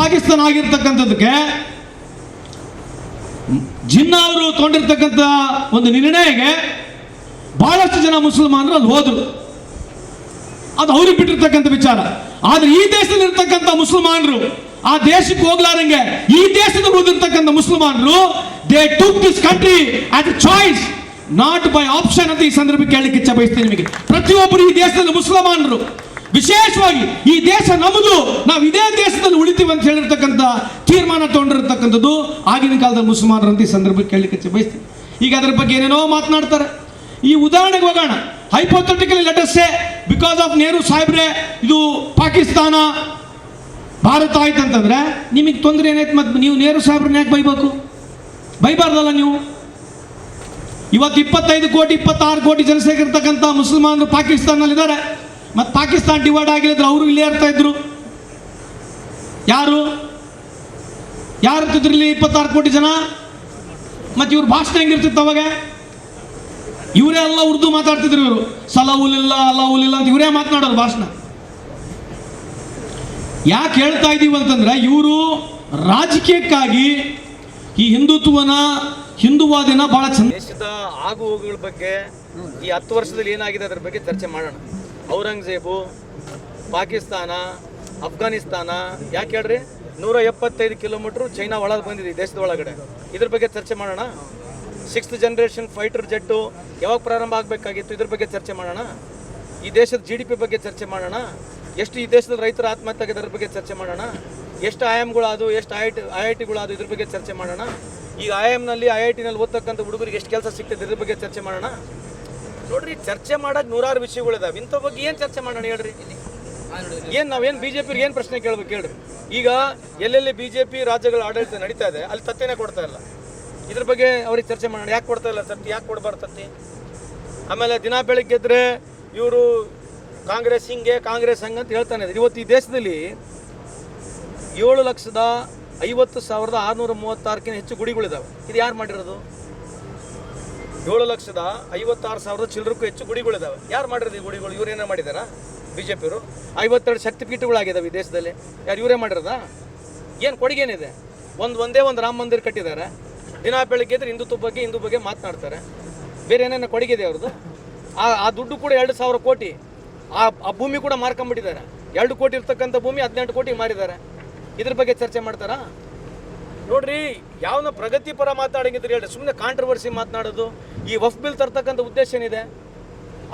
ಪಾಕಿಸ್ತಾನ ಆಗಿರ್ತಕ್ಕಂಥದ್ದಕ್ಕೆ ಜಿನ್ನಾ ಅವರು ತಗೊಂಡಿರ್ತಕ್ಕಂಥ ಒಂದು ನಿರ್ಣಯಕ್ಕೆ ಬಹಳಷ್ಟು ಜನ ಮುಸಲ್ಮಾನರು ಅಲ್ಲಿ ಹೋದರು. ಅದು ಅವ್ರಿಗೆ ಬಿಟ್ಟಿರ್ತಕ್ಕಂಥ ವಿಚಾರ. ಆದ್ರೆ ಈ ದೇಶದಲ್ಲಿ ಇರ್ತಕ್ಕಂಥ ಮುಸಲ್ಮಾನರು, ಆ ದೇಶಕ್ಕೆ ಹೋಗ್ಲಾರಂಗೆ ಈ ದೇಶದಲ್ಲಿ ಉಳಿದಿರ್ತಕ್ಕಂಥ ಮುಸಲ್ಮಾನರು they took this country as a choice not by option ಅಂತ ಈ ಸಂದರ್ಭಕ್ಕೆ ಹೇಳಲಿಕ್ಕೆ ಇಚ್ಛೆ ಬಯಸ್ತೇನೆ ನಿಮಗೆ. ಪ್ರತಿಯೊಬ್ಬರು ಈ ದೇಶದಲ್ಲಿ ಮುಸಲ್ಮಾನರು. ವಿಶೇಷವಾಗಿ ಈ ದೇಶ ನಮ್ಮದು. ನಾವು ಇದೇ ದೇಶದಲ್ಲಿ ಉಳಿತೀವಿ ಅಂತ ಹೇಳಿರ್ತಕ್ಕಂಥ ತೀರ್ಮಾನ ತಗೊಂಡಿರ್ತಕ್ಕಂಥದ್ದು ಆಗಿನ ಕಾಲದ ಮುಸಲ್ಮಾನರಂತ ಈ ಸಂದರ್ಭಕ್ಕೆ ಕೇಳಲಿಕ್ಕೆ ಬಯಸ್ತೀನಿ. ಈಗ ಅದರ ಬಗ್ಗೆ ಏನೇನೋ ಮಾತನಾಡ್ತಾರೆ. ಈ ಉದಾಹರಣೆಗೆ ಹೋಗೋಣ. ಹೈಪೋಥೆಟಿಕಲಿ ಲೆಟರ್ಸೇ ಬಿಕಾಸ್ ಆಫ್ ನೆಹರು ಸಾಹೇಬ್ರೆ, ಇದು ಪಾಕಿಸ್ತಾನ, ಭಾರತ ಆಯ್ತು ಅಂತಂದ್ರೆ, ನಿಮಗೆ ತೊಂದರೆ ಏನಾಯ್ತು ಮತ್ತೆ ನೀವು ನೆಹರು ಸಾಹೇಬ್ರನ್ನ ಯಾಕೆ ಬೈಬೇಕು? ಬೈಬಾರ್ದಲ್ಲ ನೀವು? ಇವತ್ತು ಇಪ್ಪತ್ತೈದು ಕೋಟಿ, ಇಪ್ಪತ್ತಾರು ಕೋಟಿ ಜನಸಂಖ್ಯೆ ಇರ್ತಕ್ಕಂಥ ಮುಸಲ್ಮಾನರು ಪಾಕಿಸ್ತಾನಲ್ಲಿದ್ದಾರೆ ಮತ್ತು ಪಾಕಿಸ್ತಾನ ಡಿವೈಡ್ ಆಗಿಲ್ಲದ್ರೆ ಅವರು ಇಲ್ಲೇ ಇರ್ತಾ ಇದ್ರು. ಯಾರು? ಯಾರು ಇರ್ತಿದ್ರು ಇಲ್ಲಿ ಇಪ್ಪತ್ತಾರು ಕೋಟಿ ಜನ? ಮತ್ತು ಇವ್ರ ಭಾಷಣ ಹೆಂಗಿರ್ತಿತ್ತು ಅವಾಗ? ಇವರೇ ಎಲ್ಲ ಉರ್ದು ಮಾತಾಡ್ತಿದ್ರು ಇವರು. ಸಲವುಲಿಲ್ಲ ಅಲ್ಲವುಲಿಲ್ಲ ಅಂತ ಇವರೇ ಮಾತನಾಡೋರು ಭಾಷಣ. ಯಾಕೆ ಹೇಳ್ತಾ ಇದ್ದೀವಿ ಅಂತಂದ್ರೆ ಇವರು ರಾಜಕೀಯಕ್ಕಾಗಿ ಈ ಹಿಂದುತ್ವನ, ಹಿಂದುವಾದಿನ ಬಹಳ ಚಂದ ದೇಶದ ಆಗು ಹೋಗುಗಳ ಬಗ್ಗೆ ಈ ಹತ್ತು ವರ್ಷದಲ್ಲಿ ಏನಾಗಿದೆ ಅದರ ಬಗ್ಗೆ ಚರ್ಚೆ ಮಾಡೋಣ. ಔರಂಗಜೇಬು, ಪಾಕಿಸ್ತಾನ, ಅಫ್ಘಾನಿಸ್ತಾನ, ಯಾಕೆ ಹೇಳ್ರಿ? ನೂರ ಎಪ್ಪತ್ತೈದು ಕಿಲೋಮೀಟ್ರ್ ಚೈನಾ ಒಳಗೆ ಬಂದಿದೆ ದೇಶದ ಒಳಗಡೆ. ಇದ್ರ ಬಗ್ಗೆ ಚರ್ಚೆ ಮಾಡೋಣ? ಸಿಕ್ಸ್ತ್ ಜನ್ರೇಷನ್ ಫೈಟರ್ ಜೆಟ್ಟು ಯಾವಾಗ ಪ್ರಾರಂಭ ಆಗಬೇಕಾಗಿತ್ತು? ಇದ್ರ ಬಗ್ಗೆ ಚರ್ಚೆ ಮಾಡೋಣ? ಈ ದೇಶದ ಜಿ ಡಿ ಪಿ ಬಗ್ಗೆ ಚರ್ಚೆ ಮಾಡೋಣ? ಎಷ್ಟು ಈ ದೇಶದ ರೈತರ ಆತ್ಮಹತ್ಯೆ ಅದ್ರ ಬಗ್ಗೆ ಚರ್ಚೆ ಮಾಡೋಣ? ಎಷ್ಟು ಐ ಎಮ್ಗಳಾದವು ಎಷ್ಟು I I T, I I ಟಿಗಳಾದವು ಇದ್ರ ಬಗ್ಗೆ ಚರ್ಚೆ ಮಾಡೋಣ? ಈಗ ಐ ಎಮ್ನಲ್ಲಿ ಐ ಐ ಟಿನಲ್ಲಿ ಓದ್ತಕ್ಕಂಥ ಹುಡುಗರಿಗೆ ಎಷ್ಟು ಕೆಲಸ ಸಿಗ್ತದೆ? ಇದ್ರ ಬಗ್ಗೆ ಚರ್ಚೆ ಮಾಡೋಣ? ನೋಡ್ರಿ, ಚರ್ಚೆ ಮಾಡೋದ್ ನೂರಾರು ವಿಷಯಗಳಿದಾವೆ ಇಂಥ ಬಗ್ಗೆ ಏನು ಚರ್ಚೆ ಮಾಡೋಣ ಹೇಳ್ರಿ? ಏನು ನಾವೇನು ಬಿಜೆಪಿ ಏನು ಪ್ರಶ್ನೆ ಕೇಳ್ಬೇಕು ಹೇಳ್ರಿ? ಈಗ ಎಲ್ಲೆಲ್ಲಿ ಬಿಜೆಪಿ ರಾಜ್ಯಗಳ ಆಡಳಿತ ನಡೀತಾ ಇದೆ, ಅಲ್ಲಿ ತತ್ತೆನೇ ಕೊಡ್ತಾ ಇಲ್ಲ. ಇದ್ರ ಬಗ್ಗೆ ಅವ್ರಿಗೆ ಚರ್ಚೆ ಮಾಡೋಣ. ಯಾಕೆ ಕೊಡ್ತಾ ಇಲ್ಲ ತತ್ತಿ? ಯಾಕೆ ಕೊಡಬಾರ್ದು ತತ್ತಿ? ಆಮೇಲೆ ದಿನ ಬೆಳಿಗ್ಗೆ ಎದ್ರೆ ಇವರು ಕಾಂಗ್ರೆಸ್ ಹಿಂಗೆ, ಕಾಂಗ್ರೆಸ್ ಹಂಗೆ ಅಂತ ಹೇಳ್ತಾನೆ. ಇವತ್ತು ಈ ದೇಶದಲ್ಲಿ ಏಳು ಲಕ್ಷದ ಐವತ್ತು ಸಾವಿರದ ಆರುನೂರ ಮೂವತ್ತಾರಕ್ಕಿಂತ ಹೆಚ್ಚು ಗುಡಿಗಳಿದಾವೆ. ಇದು ಯಾರು ಮಾಡಿರೋದು? ಏಳು ಲಕ್ಷದ ಐವತ್ತಾರು ಸಾವಿರದ ಚಿಲ್ಲರಕ್ಕೂ ಹೆಚ್ಚು ಗುಡಿಗಳಿದಾವೆ. ಯಾರು ಮಾಡಿರೋದು ಈ ಗುಡಿಗಳು? ಇವ್ರೇನೇ ಮಾಡಿದಾರಾ? ಬಿ ಜೆ ಪಿಯವರು ಐವತ್ತೆರಡು ಶಕ್ತಿಪೀಠಗಳಾಗಿದ್ದಾವೆ ಈ ದೇಶದಲ್ಲಿ. ಯಾರು, ಇವರೇ ಮಾಡಿರೋದಾ? ಏನು ಕೊಡುಗೆ ಏನಿದೆ ಒಂದು ಒಂದೇ ಒಂದು ರಾಮ ಮಂದಿರ ಕಟ್ಟಿದ್ದಾರೆ ದಿನ ಬೆಳಗ್ಗೆ ಇದ್ರೆ ಹಿಂದುತ್ವ ಬಗ್ಗೆ ಹಿಂದೂ ಬಗ್ಗೆ ಮಾತನಾಡ್ತಾರೆ. ಬೇರೆ ಏನೇನೋ ಕೊಡುಗೆ ಇದೆ ಅವ್ರದ್ದು ಆ ಆ ದುಡ್ಡು ಕೂಡ ಎರಡು ಸಾವಿರ ಕೋಟಿ. ಆ ಆ ಭೂಮಿ ಕೂಡ ಮಾರ್ಕೊಂಬಿಟ್ಟಿದ್ದಾರೆ. ಎರಡು ಕೋಟಿ ಇರ್ತಕ್ಕಂಥ ಭೂಮಿ ಹದಿನೆಂಟು ಕೋಟಿ ಮಾರಿದ್ದಾರೆ. ಇದ್ರ ಬಗ್ಗೆ ಚರ್ಚೆ ಮಾಡ್ತಾರಾ? ನೋಡ್ರಿ, ಯಾವನ ಪ್ರಗತಿಪರ ಮಾತಾಡಂಗಿದ್ರೆ ಹೇಳಿ ಸುಮ್ಮನೆ ಕಾಂಟ್ರವರ್ಸಿ ಮಾತನಾಡೋದು, ಈ ವಫ್ ಬಿಲ್ ತರ್ತಕ್ಕಂಥ ಉದ್ದೇಶ ಏನಿದೆ?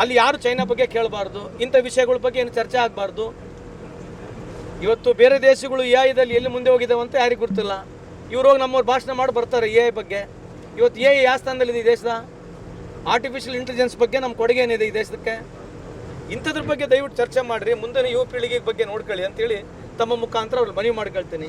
ಅಲ್ಲಿ ಯಾರು ಚೈನಾ ಬಗ್ಗೆ ಕೇಳಬಾರ್ದು, ಇಂಥ ವಿಷಯಗಳ ಬಗ್ಗೆ ಏನು ಚರ್ಚೆ ಆಗಬಾರ್ದು? ಇವತ್ತು ಬೇರೆ ದೇಶಗಳು ಎ ಐದಲ್ಲಿ ಎಲ್ಲಿ ಮುಂದೆ ಹೋಗಿದ್ದಾವೆ ಅಂತ ಯಾರಿಗೂ ಗೊತ್ತಿಲ್ಲ. ಇವ್ರು ಹೋಗಿ ನಮ್ಮವ್ರು ಭಾಷಣ ಮಾಡಿ ಬರ್ತಾರೆ ಎ ಐ ಬಗ್ಗೆ. ಇವತ್ತು ಎ ಐ ಯಾವ ಸ್ಥಾನದಲ್ಲಿದೆ ಈ ದೇಶದ? ಆರ್ಟಿಫಿಷಿಯಲ್ ಇಂಟೆಲಿಜೆನ್ಸ್ ಬಗ್ಗೆ ನಮ್ಮ ಕೊಡುಗೆ ಏನಿದೆ ಈ ದೇಶಕ್ಕೆ? ಇಂಥದ್ರ ಬಗ್ಗೆ ದಯವಿಟ್ಟು ಚರ್ಚೆ ಮಾಡಿರಿ ಮುಂದಿನ ಯುವ ಪೀಳಿಗೆ ಬಗ್ಗೆ ನೋಡ್ಕೊಳ್ಳಿ ಅಂತೇಳಿ ತಮ್ಮ ಮುಖಾಂತರ ಅವ್ರು ಮನವಿ ಮಾಡ್ಕೊಳ್ತೀನಿ.